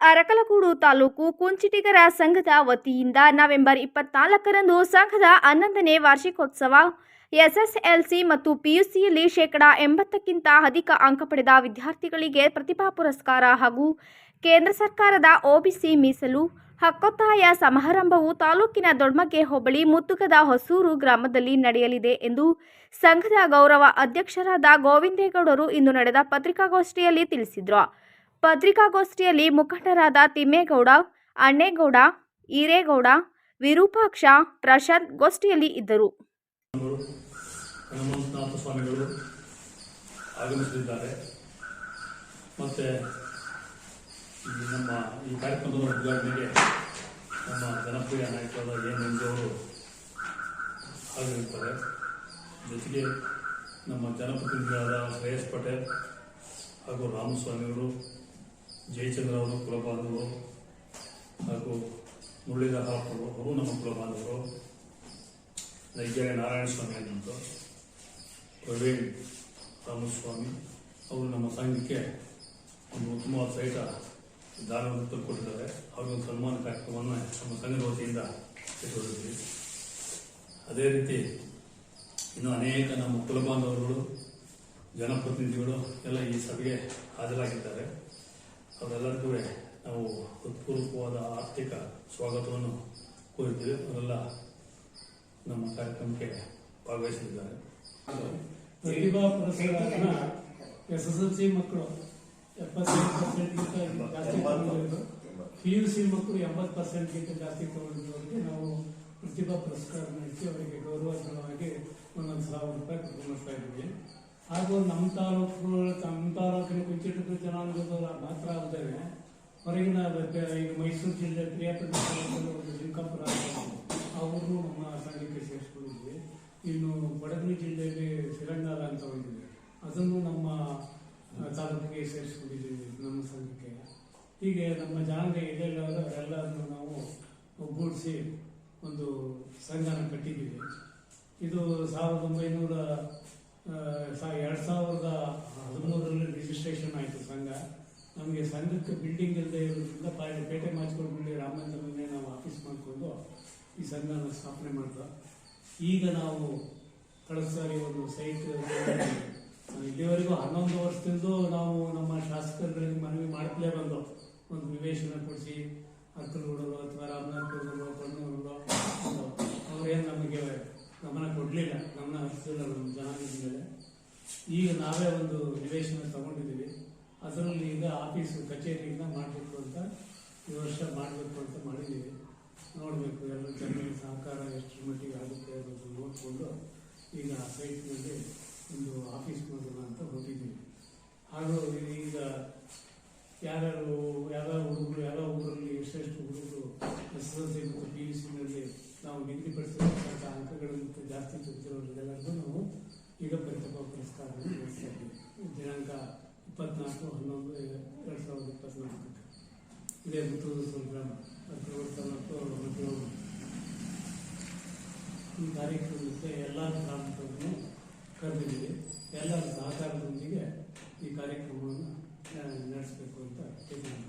ಅರಕಲಗೂಡು ತಾಲೂಕು ಕುಂಚಿಟಿಗರ ಸಂಘದ ವತಿಯಿಂದ ನವೆಂಬರ್ ಇಪ್ಪತ್ನಾಲ್ಕರಂದು ಸಂಘದ ಹನ್ನೊಂದನೇ ವಾರ್ಷಿಕೋತ್ಸವ, ಎಸ್ಎಸ್ಎಲ್ಸಿ ಮತ್ತು ಪಿಯುಸಿಯಲ್ಲಿ ಶೇಕಡ ಎಂಬತ್ತಕ್ಕಿಂತ ಅಧಿಕ ಅಂಕ ಪಡೆದ ವಿದ್ಯಾರ್ಥಿಗಳಿಗೆ ಪ್ರತಿಭಾ ಪುರಸ್ಕಾರ ಹಾಗೂ ಕೇಂದ್ರ ಸರ್ಕಾರದ ಒಬಿಸಿ ಮೀಸಲು, ಹಕ್ಕೊತ್ತಾಯ ಸಮಾರಂಭವು ತಾಲೂಕಿನ ದೊಡ್ಮಗ್ಗೆ ಹೋಬಳಿ ಮುತ್ತುಗದ ಹೊಸೂರು ಗ್ರಾಮದಲ್ಲಿ ನಡೆಯಲಿದೆ ಎಂದು ಸಂಘದ ಗೌರವ ಅಧ್ಯಕ್ಷರಾದ ಗೋವಿಂದೇಗೌಡರು ಇಂದು ನಡೆದ ಪತ್ರಿಕಾಗೋಷ್ಠಿಯಲ್ಲಿ ತಿಳಿಸಿದರು. ಪತ್ರಿಕಾಗೋಷ್ಠಿಯಲ್ಲಿ ಮುಖಂಡರಾದ ತಿಮ್ಮೇಗೌಡ, ಅಣ್ಣೇಗೌಡ ಈರೇಗೌಡ ವಿರೂಪಾಕ್ಷ, ಪ್ರಶಾಂತ್ ಗೋಷ್ಠಿಯಲ್ಲಿ ಇದ್ದರು. ಸ್ವಾಮಿಗಳು ಆಗಮಿಸಲಿದ್ದಾರೆ. ಮತ್ತು ನಮ್ಮ ಈ ಕಾರ್ಯಕ್ರಮದ ಉದ್ಘಾಟನೆಗೆ ನಮ್ಮ ಜನಪ್ರಿಯ ನಾಯಕರಾದ ಎನ್ ಅವರು ಆಗಮಿರ್ತಾರೆ ಜೊತೆಗೆ ನಮ್ಮ ಜನಪ್ರತಿನಿಧಿಗಳಾದ ಶ್ರೇಯಸ್ ಪಟೇಲ್ ಹಾಗೂ ರಾಮಸ್ವಾಮಿಯವರು ಜಯಚಂದ್ರ ಅವರು ಹಾಗೂ ಮುರಳೀಧರ ಹಾಪರು ಅವರು ನಮ್ಮ ಕುಲಬಾಂಧವರು ನೈಜಾಗ ನಾರಾಯಣ ಸ್ವಾಮಿ ಅನ್ನೋದು ಪ್ರವೀಣ್ ರಾಮಸ್ವಾಮಿ, ಅವರು ನಮ್ಮ ಸಂಘಕ್ಕೆ ಒಂದು ಉತ್ತಮವಾದ ಸಹಿತ ದಾನವನ್ನು ಕೊಟ್ಟಿದ್ದಾರೆ ಅವ್ರಿಗೊಂದು ಸನ್ಮಾನ ಕಾರ್ಯಕ್ರಮವನ್ನು ನಮ್ಮ ಸಂಘದ ವತಿಯಿಂದ ಅದೇ ರೀತಿ ಇನ್ನು ಅನೇಕ ನಮ್ಮ ಕುಲಬಾಂಧವರುಗಳು ಜನಪ್ರತಿನಿಧಿಗಳು ಎಲ್ಲ ಈ ಸಭೆಗೆ ಹಾಜರಾಗಿದ್ದಾರೆ. ಅವರೆಲ್ಲರಿಗೂ ನಾವು ಹೃತ್ಪೂರ್ವಕವಾದ ಆರ್ಥಿಕ ಸ್ವಾಗತವನ್ನು ಕೋರಿದ್ದೇವೆ. ಅವರೆಲ್ಲ ನಮ್ಮ ಕಾರ್ಯಕ್ರಮಕ್ಕೆ ಭಾಗವಹಿಸಲಿದ್ದಾರೆ ಎಸ್ ಎಸ್ ಎಲ್ ಸಿ ಮಕ್ಕಳು ಎಪ್ಪತ್ತೈದು ಪರ್ಸೆಂಟ್ಗಿಂತ ಜಾಸ್ತಿ ತಗೊಂಡಿರೋದು. ಪಿ ಯು ಸಿ ಮಕ್ಕಳು ಎಂಬತ್ತು ಪರ್ಸೆಂಟ್ಗಿಂತ ಜಾಸ್ತಿ ತಗೊಂಡಿರೋರಿಗೆ ನಾವು ಪ್ರತಿಭಾ ಪುರಸ್ಕಾರ ನಡೆಸಿ ಅವರಿಗೆ ಗೌರವಧನವಾಗಿ ಒಂದೊಂದು ಸಾವಿರ ರೂಪಾಯಿ ಕೊಡ್ತಾ ಇದ್ವಿ ಹಾಗೂ ನಮ್ಮ ತಾಲೂಕು ನಮ್ಮ ತಾಲೂಕಿನ ಕುಂಚಿಟು ಜನಾಂಗದವರ ಮಾತ್ರ ಅಲ್ಲದೆ ಹೊರಗಿನ ಈಗ ಮೈಸೂರು ಜಿಲ್ಲೆ ಪ್ರಿಯಾಪಟ್ಟ ಒಂದು ಅವರು ನಮ್ಮ ಸಂಘಕ್ಕೆ ಸೇರಿಸ್ಕೊಂಡಿದ್ವಿ. ಇನ್ನು ಬಡಗರಿ ಜಿಲ್ಲೆಯಲ್ಲಿ ಸಿರಂಗಾಲ ಅಂತ ಒಂದಿದೆ. ಅದನ್ನು ನಮ್ಮ ತಾಲೂಕಿಗೆ ಸೇರಿಸ್ಕೊಂಡಿದ್ದೀವಿ ನಮ್ಮ ಸಂಘಕ್ಕೆ. ಹೀಗೆ ನಮ್ಮ ಜನಾಂಗ ಎಲ್ಲೆಲ್ಲವರು ಅವರೆಲ್ಲರನ್ನು ನಾವು ಒಗ್ಗೂಡಿಸಿ ಒಂದು ಸಂಘನ ಕಟ್ಟಿದ್ದೀವಿ. ಇದು ಸಾವಿರದ ಒಂಬೈನೂರ ಎರಡು ಸಾವಿರದ ಹದಿಮೂರರಲ್ಲಿ ರಿಜಿಸ್ಟ್ರೇಷನ್ ಆಯಿತು ಸಂಘ. ನಮಗೆ ಸಂಘಕ್ಕೆ ಬಿಲ್ಡಿಂಗ್ ಇಲ್ಲದೆ ಇರೋದ್ರಿಂದ ಪಾಯಿ ಪೇಟೆ ಮಾಚಿಕೊಂಡ್ಬಿಟ್ಟು ರಾಮಂದಿರಲ್ಲೇ ನಾವು ಆಫೀಸ್ ಮಾಡಿಕೊಂಡು ಈ ಸಂಘನ ಸ್ಥಾಪನೆ ಮಾಡಿದ ಈಗ ನಾವು ಕಳೆದ ಸಾರಿ ಒಂದು ಸೈಟ್ ಇಲ್ಲಿವರೆಗೂ ಹನ್ನೊಂದು ವರ್ಷದಿಂದ ನಾವು ನಮ್ಮ ಶಾಸಕರುಗಳಿಗೆ ಮನವಿ ಮಾಡ್ತಲೇ ಬಂದು ಒಂದು ನಿವೇಶನ ಕೊಡಿಸಿ ಅಕ್ಕಲಗೂಡಲು ಅಥವಾ ರಾಮನಾಥಪುರದಲ್ಲೋ ಕಣ್ಣೂರಲ್ಲೋ ಕೊಡಲಿಲ್ಲ ಗಮನ ಹರಿಸಿಲ್ಲ ನಮ್ಮ ಜನಾಂಗದ ಮೇಲೆ ಈಗ ನಾವೇ ಒಂದು ನಿವೇಶನ ತಗೊಂಡಿದ್ದೀವಿ. ಅದರಲ್ಲಿ ಈಗ ಆಫೀಸು ಕಚೇರಿಯಿಂದ ಮಾಡಬೇಕು ಅಂತ ಈ ವರ್ಷ ಮಾಡಬೇಕು ಅಂತ ಮಾಡಿದ್ದೀವಿ. ನೋಡಬೇಕು ಎಲ್ಲ ಜನರ ಸಹಕಾರ ಎಷ್ಟು ಮಟ್ಟಿಗೆ ಆಗುತ್ತೆ ಅನ್ನೋದು ನೋಡಿಕೊಂಡು ಈಗ ಆ ಸೈಟ್ನಲ್ಲಿ ಒಂದು ಆಫೀಸ್ ಮಾಡೋಣ ಅಂತ ಹೊರಟಿದ್ದೀವಿ ಹಾಗೂ ಈಗ ಯಾರ್ಯಾರು ಎಸ್ ಎಲ್ ಸಿ ಮತ್ತು ಪಿ ಯು ಸಿನಲ್ಲಿ ನಾವು ನಿಗದಿಪಡಿಸಿರ್ತಕ್ಕಂಥ ಅಂಕಗಳನ್ನು ಜಾಸ್ತಿ ತೆಗೆದಿರೋರಿಗೆಲ್ಲರಿಗೂ ನಾವು ಈಗ ಪ್ರತಿಭಾ ಪುರಸ್ಕಾರ ದಿನಾಂಕ ಇಪ್ಪತ್ನಾಲ್ಕು ಹನ್ನೊಂದು, ಎರಡು ಸಾವಿರದ ಇಪ್ಪತ್ನಾಲ್ಕು. ಇದೇ ಮುತ್ತೂರು ಸಂಗ್ರಾಮ ಅಕ್ಟೋಬರ್ ತಾಲೂಕು ಈ ಕಾರ್ಯಕ್ರಮಕ್ಕೆ ಎಲ್ಲ ಗ್ರಾಮದವರನ್ನು ಕರೆದಿದ್ದೀವಿ. ಎಲ್ಲರ ಸಹಕಾರದೊಂದಿಗೆ ಈ ಕಾರ್ಯಕ್ರಮವನ್ನು ನಡೆಸಬೇಕು ಅಂತ ತೀರ್ಮಾನ.